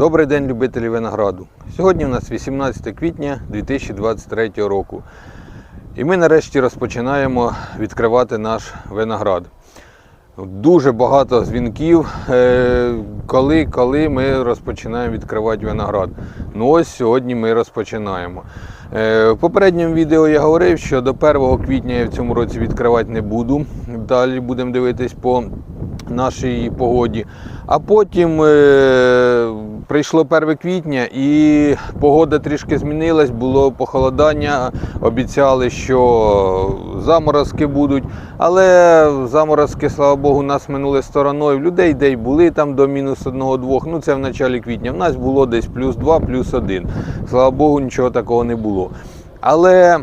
Добрий день, любителі винограду. Сьогодні у нас 18 квітня 2023 року. І ми нарешті розпочинаємо відкривати наш виноград. Дуже багато дзвінків, е, коли, коли ми розпочинаємо відкривати виноград. Ну ось сьогодні ми розпочинаємо. Е, В попередньому відео я говорив, що до 1 квітня я в цьому році відкривати не буду. Далі будемо дивитись по нашій погоді. А потім е, прийшло 1 квітня і погода трішки змінилась, було похолодання, обіцяли, що заморозки будуть. Але заморозки, слава Богу, нас минули стороною. Людей де й були там до мінус 1-2. Ну це в началі квітня. В нас було десь плюс 2, плюс 1. Слава Богу, нічого такого не було. Але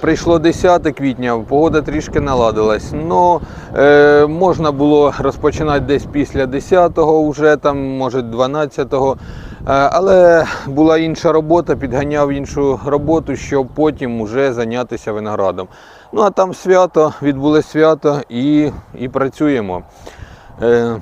Прийшло 10 квітня, погода трішки наладилась. Ну, е, можна було розпочинати десь після 10-го, вже там, може 12-го. Е, але була інша робота, підганяв іншу роботу, щоб потім вже зайнятися виноградом. Ну а там свято, відбулось свято і, і працюємо. Е,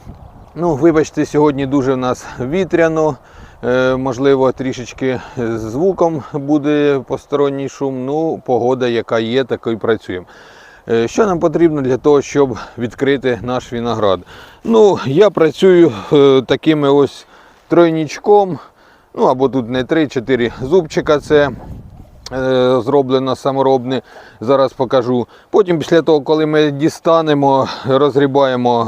ну, вибачте, сьогодні дуже в нас вітряно. Е, Можливо, трішечки звуком буде посторонній шум. Ну, погода, яка є, така і працюємо. Е, Що нам потрібно для того, щоб відкрити наш виноград? Ну, я працюю е, такими ось тройнічком. Ну або тут не 3-4 зубчика. Це зроблено саморобне. Зараз покажу. Потім, після того, коли ми дістанемо, розгрібаємо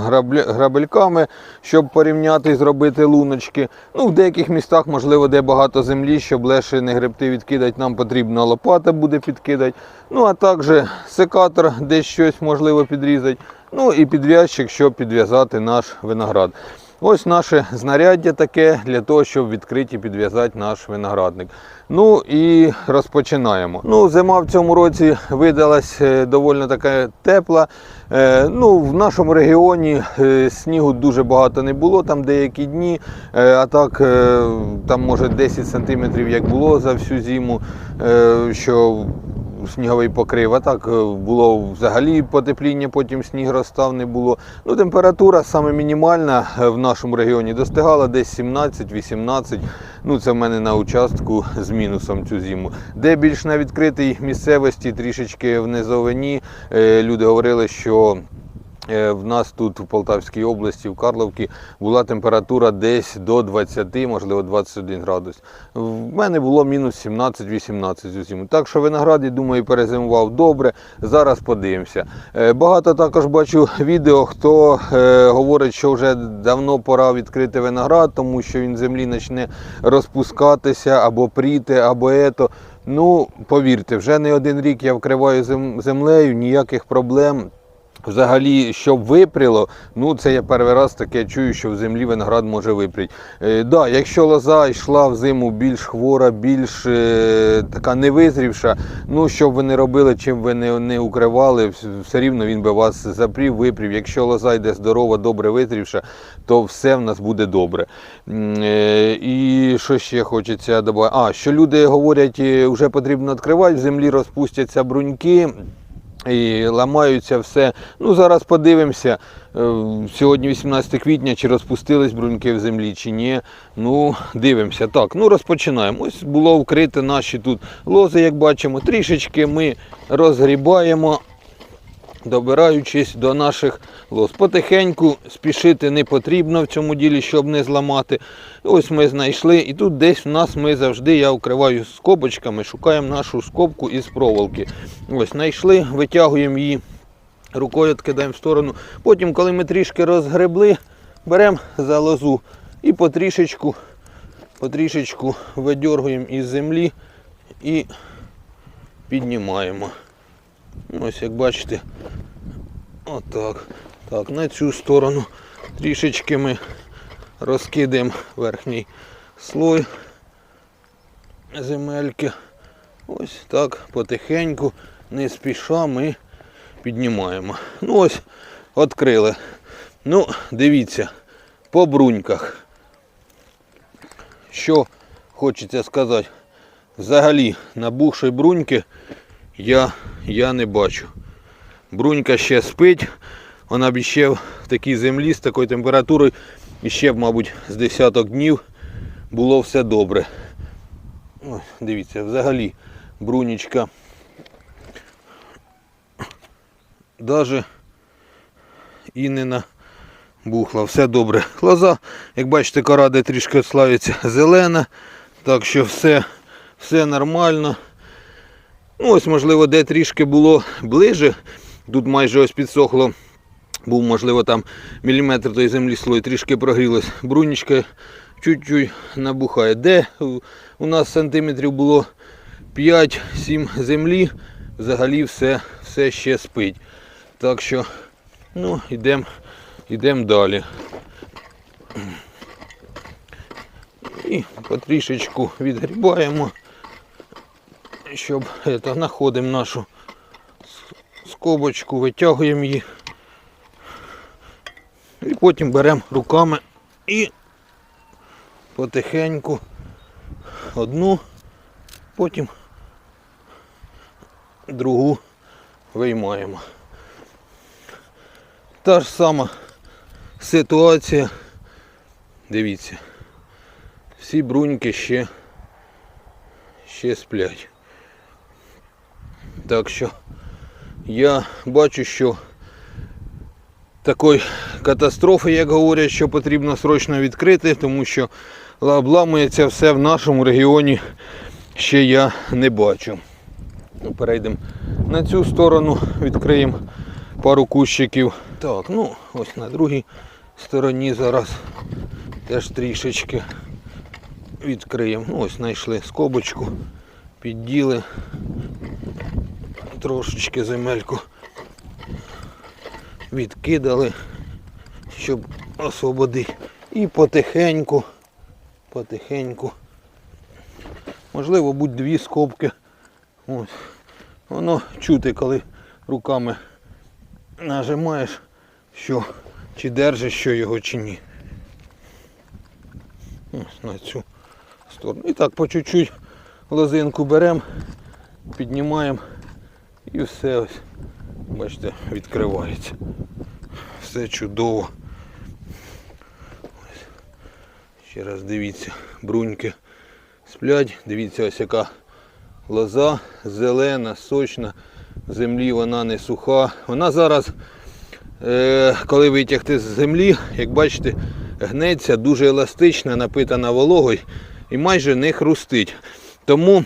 грабельками, щоб порівняти і зробити луночки. Ну, в деяких містах, можливо, де багато землі, щоб легше не гребти відкидати, нам потрібна лопата буде підкидати. Ну, а також секатор, десь щось можливо підрізати. Ну і підв'язчик, щоб підв'язати наш виноград. Ось наше знаряддя таке для того, щоб відкрити і підв'язати наш виноградник. Ну і розпочинаємо. Ну, зима в цьому році видалась е, доволі така тепла. Е, Ну, в нашому регіоні е, снігу дуже багато не було, там деякі дні, а так там може 10 сантиметрів як було за всю зиму, що сніговий покрив. А так е, було взагалі потепління, потім сніг розстав, не було. Ну, температура саме мінімальна е, в нашому регіоні достигала десь 17-18. Ну, це в мене на участку з мінусом цю зиму. Де більш на відкритій місцевості, трішечки в низовині, е, люди говорили, що В нас тут в Полтавській області, в Карловці, була температура десь до 20, можливо 21 градус. В мене було мінус 17-18 цю зиму. Так що виноград, я думаю, перезимував добре. Зараз подивимося. Е, Багато також бачу відео, хто е, говорить, що вже давно пора відкрити виноград, тому що він землі почне розпускатися або пріти, або ето. Ну, повірте, вже не один рік я вкриваю зем- землею, ніяких проблем. Взагалі, щоб випріло, ну це я перший раз таке чую, що в землі виноград може випріти. Е, да, якщо лоза йшла в зиму більш хвора, більш е, така невизрівша, ну що б ви не робили, чим ви не, не укривали, все рівно він би вас запрів, випрів. Якщо лоза йде здорова, добре визрівша, то все в нас буде добре. Е, і що ще хочеться додати? А, що люди говорять, е, вже потрібно відкривати, в землі розпустяться бруньки і ламаються все. Ну, зараз подивимося. Е, Сьогодні 18 квітня, чи розпустились бруньки в землі, чи ні. Ну, дивимося. Так, ну розпочинаємо. Ось було вкрите наші тут лози, як бачимо. Трішечки ми розгрібаємо, добираючись до наших лоз. Потихеньку спішити не потрібно в цьому ділі, щоб не зламати. Ось ми знайшли, і тут десь в нас ми завжди, я укриваю скобочками, шукаємо нашу скобку із проволоки. Ось знайшли, витягуємо її, рукою відкидаємо в сторону. Потім, коли ми трішки розгребли, беремо за лозу і потрішечку, потрішечку видергуємо із землі і піднімаємо. Ось як бачите, отак. Так, на цю сторону трішечки ми розкидаємо верхній слой земельки. Ось так потихеньку, не спіша ми піднімаємо. Ну ось, відкрили. Ну, дивіться, по бруньках. Що хочеться сказати, взагалі набухшої бруньки я, я не бачу. Брунька ще спить, вона б ще в такій землі з такою температурою, і ще б, мабуть, з десяток днів було все добре. Ось, дивіться, взагалі брунічка. Даже і не набухла. Все добре. Лоза, як бачите, кора де трішки відславиться зелена. Так що все, все нормально. Ну, ось, можливо, де трішки було ближе. Тут майже ось підсохло. Був, можливо, там міліметр тої землі слой, трішки прогрілось. Брунічка чуть-чуть набухає. Де у нас сантиметрів було 5-7 землі, взагалі все, все ще спить. Так що, ну, йдемо йдем далі. І потрішечку відгрібаємо, щоб это, знаходимо нашу скобочку, витягуємо її. І потім беремо руками і потихеньку одну, потім другу виймаємо. Та ж сама ситуація. Дивіться. Всі бруньки ще, ще сплять. Так що я бачу, що такої катастрофи, як говорять, що потрібно срочно відкрити, тому що обламується все в нашому регіоні ще я не бачу. Ну, перейдемо на цю сторону, відкриємо пару кущиків. Так, ну ось на другій стороні зараз теж трішечки відкриємо. Ну, ось знайшли скобочку, підділи трошечки земельку відкидали, щоб освободити. І потихеньку, потихеньку. Можливо, будь дві скобки. Ось. Воно чути, коли руками нажимаєш, що чи держиш що його, чи ні. Ось на цю сторону. І так по чуть-чуть лозинку беремо, піднімаємо і все ось, бачите, відкривається. Все чудово. Ось. Ще раз дивіться, бруньки сплять, дивіться ось яка лоза зелена, сочна, в землі вона не суха. Вона зараз, е, коли витягти з землі, як бачите, гнеться, дуже еластична, напитана вологою і майже не хрустить. Тому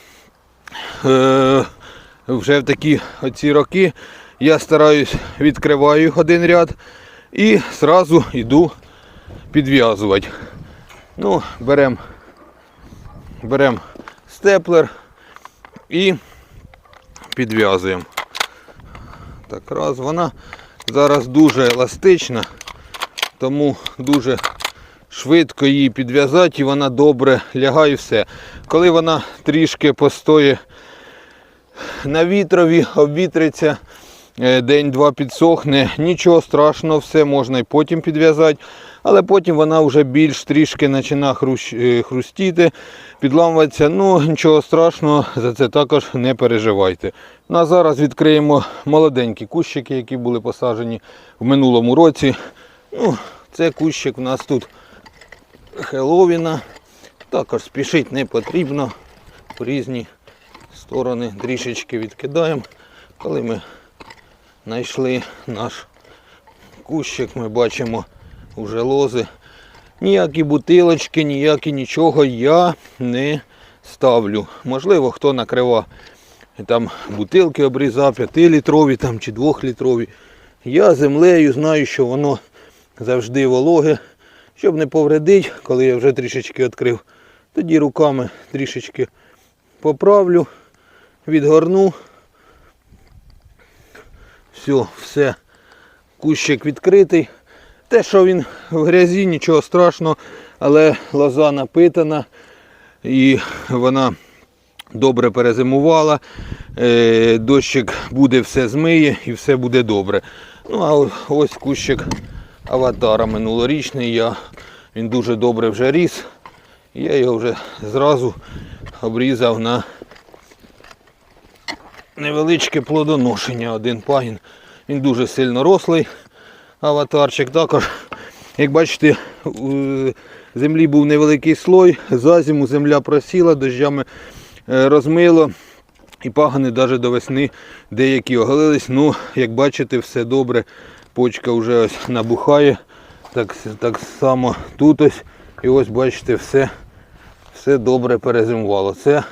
е, вже в такі оці роки я стараюсь відкриваю один ряд і одразу йду підв'язувати. Ну, беремо берем степлер і підв'язуємо. Так, раз, вона зараз дуже еластична, тому дуже швидко її підв'язати і вона добре лягає все. Коли вона трішки постоє на вітрові, обвітриться, е, день-два підсохне, нічого страшного, все можна і потім підв'язати. Але потім вона вже більш трішки починає е, хрустіти, підламуватися. Ну, нічого страшного, за це також не переживайте. Ну, а зараз відкриємо молоденькі кущики, які були посаджені в минулому році. Ну, це кущик у нас тут Хеллоуіна. Також спішити не потрібно. Різні сторони трішечки відкидаємо. Коли ми знайшли наш кущик, ми бачимо вже лози. Ніякі бутилочки, ніякі нічого я не ставлю. Можливо, хто накрива там бутилки обрізав, 5-літрові там, чи 2-літрові. Я землею знаю, що воно завжди вологе. Щоб не повредити, коли я вже трішечки відкрив, тоді руками трішечки поправлю, відгорну. Все, все, кущик відкритий. Те, що він в грязі, нічого страшного, але лоза напитана і вона добре перезимувала. Е, Дощик буде все змиє і все буде добре. Ну а ось кущик аватара минулорічний. Я, він дуже добре вже ріс. Я його вже зразу обрізав на невеличке плодоношення. Один пагін. Він дуже сильно рослий. Аватарчик також Як бачите, у землі був невеликий слой, за зиму земля просіла, дощами е, розмило. І пагани навіть до весни деякі оголились. Ну, як бачите, все добре. Почка вже ось набухає. Так, так само тут ось. І ось бачите, все, все добре перезимувало. Це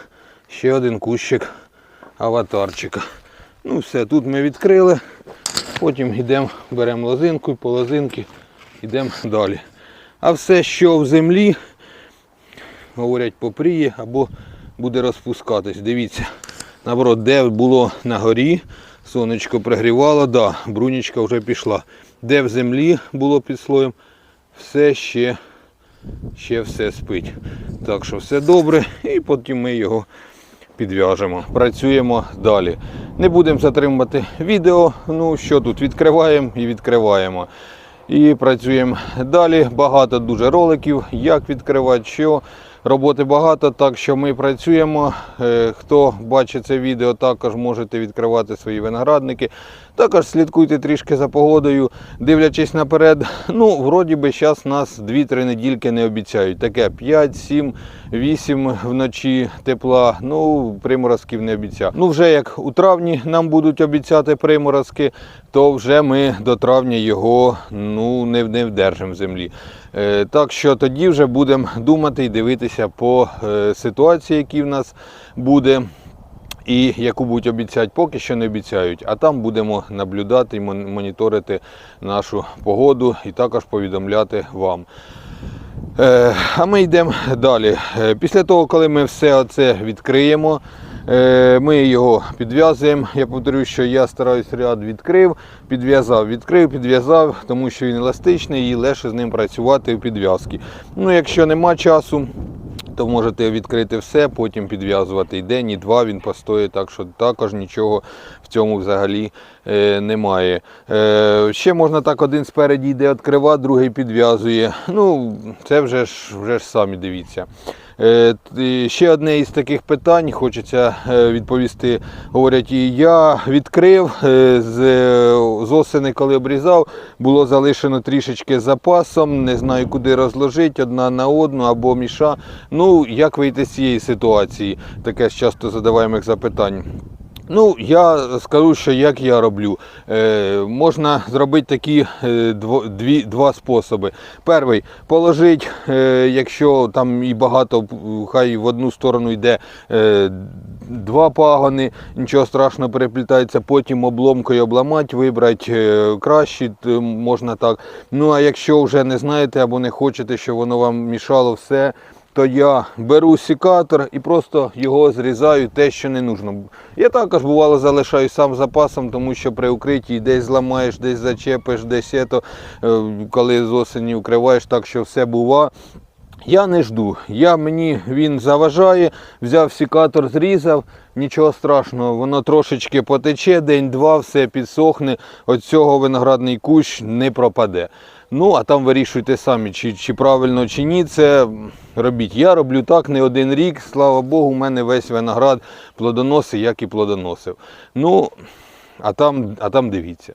ще один кущик аватарчика. Ну все, тут ми відкрили. Потім йдемо, беремо лозинку по лозинки йдемо далі. А все, що в землі, говорять, попріє або буде розпускатись. Дивіться, наоборот, де було на горі, сонечко пригрівало, да, брунічка вже пішла. Де в землі було під слоєм, все ще, ще все спить. Так що все добре, і потім ми його підв'яжемо. Працюємо далі. Не будемо затримувати відео. Ну що тут, відкриваємо і відкриваємо. І працюємо далі. Багато дуже роликів, як відкривати, що. Роботи багато, так що ми працюємо. Е, Хто бачить це відео, також можете відкривати свої виноградники. Також слідкуйте трішки за погодою, дивлячись наперед. Ну, вроді би, зараз нас 2-3 недільки не обіцяють. Таке 5, 7, 8 вночі тепла. Ну, приморозків не обіцяють. Ну, вже як у травні нам будуть обіцяти приморозки, то вже ми до травня його ну, не, не вдержимо в землі. Е, Так що тоді вже будемо думати і дивитися по е, ситуації, які в нас буде. І яку будуть обіцяти, поки що не обіцяють. А там будемо наблюдати і моніторити нашу погоду і також повідомляти вам. Е, А ми йдемо далі. Е, Після того, коли ми все це відкриємо, е, ми його підв'язуємо. Я повторюю, що я стараюсь ряд відкрив, підв'язав, відкрив, підв'язав, тому що він еластичний і легше з ним працювати у підв'язці. Ну, якщо нема часу, то можете відкрити все, потім підв'язувати і день, і два він постоїть, так що також нічого цьому взагалі е, немає. Е, ще можна так, один спереді йде відкривати, другий підв'язує. Ну, це вже ж, вже ж самі дивіться. Е, ще одне із таких питань хочеться відповісти. Говорять, я відкрив з осени, коли обрізав, було залишено трішечки запасом, не знаю куди розложити одна на одну або міша. Ну, як вийти з цієї ситуації? Таке з часто задаваємих запитань. Ну, я скажу, що як я роблю. Е, можна зробити такі е, дво, дві, два способи. Перший положити, е, якщо там і багато, хай в одну сторону йде е, два пагони, нічого страшного переплітається, потім обломкою обламати, вибрати е, кращі, можна так. Ну а якщо вже не знаєте або не хочете, щоб воно вам мішало все то я беру секатор і просто його зрізаю те, що не нужно. Я також бувало залишаю сам запасом, тому що при укритті десь зламаєш, десь зачепиш, десь ето, е, коли з осені укриваєш, так що все бува. Я не жду. Я, мені він заважає, взяв секатор, зрізав, нічого страшного, воно трошечки потече, день-два, все підсохне, від цього виноградний кущ не пропаде. Ну, а там вирішуйте самі, чи, чи правильно, чи ні, це робіть. Я роблю так не один рік, слава Богу, у мене весь виноград плодоносить, як і плодоносив. Ну, а там, а там дивіться.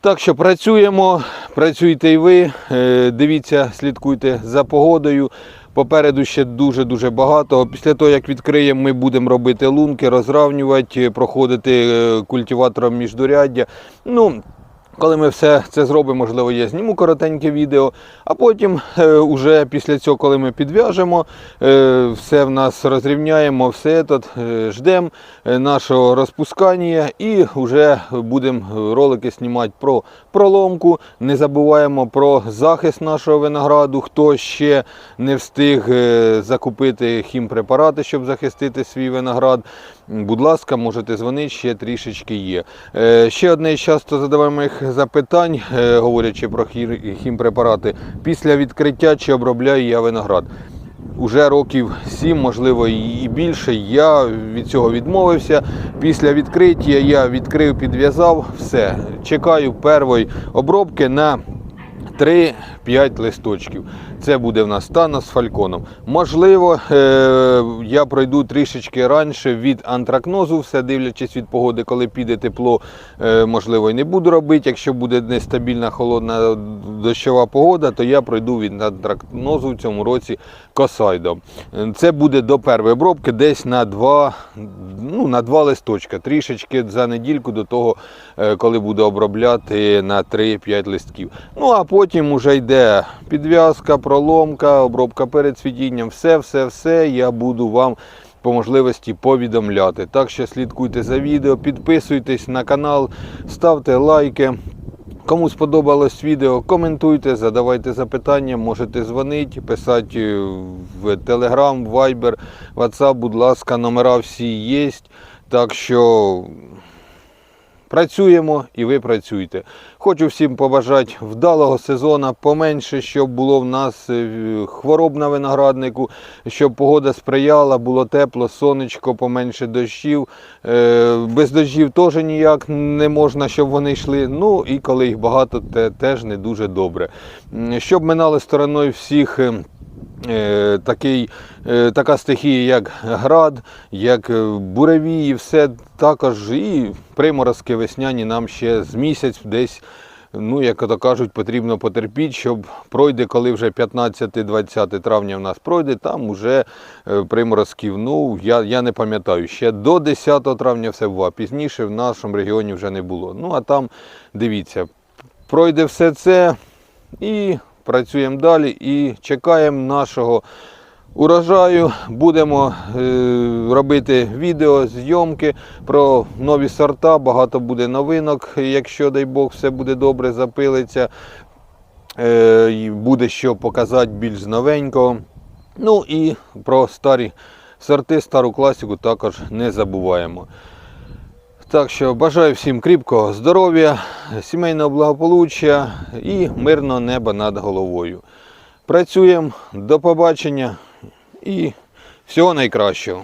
Так що працюємо, працюйте і ви, е, дивіться, слідкуйте за погодою. Попереду ще дуже-дуже багато. Після того, як відкриємо, ми будемо робити лунки, розравнювати, проходити е, культиватором міждоряддя. Ну, коли ми все це зробимо, можливо, я зніму коротеньке відео, а потім, е, уже після цього, коли ми підв'яжемо, е, все в нас розрівняємо, все тут, е, ждемо нашого розпускання і вже будемо ролики знімати про проломку. Не забуваємо про захист нашого винограду. Хто ще не встиг закупити хімпрепарати, щоб захистити свій виноград. Будь ласка, можете дзвонити, ще трішечки є. Е, Ще одне із часто задаваємих запитань, е, говорячи про хімпрепарати, після відкриття чи обробляю я виноград. Уже років 7, можливо, і більше. Я від цього відмовився. Після відкриття я відкрив, підв'язав, все. Чекаю першої обробки на 3-5 листочків. Це буде в нас Тана з фальконом. Можливо, е, я пройду трішечки раніше від антракнозу, все дивлячись від погоди, коли піде тепло, е, можливо, і не буду робити. Якщо буде нестабільна холодна дощова погода, то я пройду від антракнозу в цьому році косайдом. Е, Це буде до першої обробки десь на два, ну, на два листочка, трішечки за недільку до того, коли буду обробляти на 3-5 листків. Ну а потім вже йде підв'язка, проломка, обробка перед цвітінням. Все, все, все я буду вам по можливості повідомляти. Так що слідкуйте за відео, підписуйтесь на канал, ставте лайки. Кому сподобалось відео, коментуйте, задавайте запитання, можете дзвонити, писати в Telegram, Viber, WhatsApp, будь ласка, номера всі є. Так що працюємо і ви працюйте. Хочу всім побажати вдалого сезону, поменше, щоб було в нас е, хвороб на винограднику, щоб погода сприяла, було тепло, сонечко, поменше дощів. Е, Без дощів теж ніяк не можна, щоб вони йшли. Ну і коли їх багато, те теж не дуже добре. Щоб минали стороною всіх. Е, Такий, е, така стихія, як град, як е, буревії, все також і приморозки весняні нам ще з місяць десь, ну як то кажуть, потрібно потерпіти, щоб пройде, коли вже 15-20 травня в нас пройде, там вже приморозків. Ну я, я не пам'ятаю, ще до 10 травня все було, а пізніше в нашому регіоні вже не було. Ну а там дивіться, пройде все це і працюємо далі і чекаємо нашого урожаю. Будемо е, робити відео, зйомки про нові сорта. Багато буде новинок, якщо дай Бог все буде добре, запилиться. Е, буде що показати більш новенького. Ну і про старі сорти, стару класику також не забуваємо. Так що бажаю всім кріпкого здоров'я, сімейного благополуччя і мирного неба над головою. Працюємо, до побачення і всього найкращого.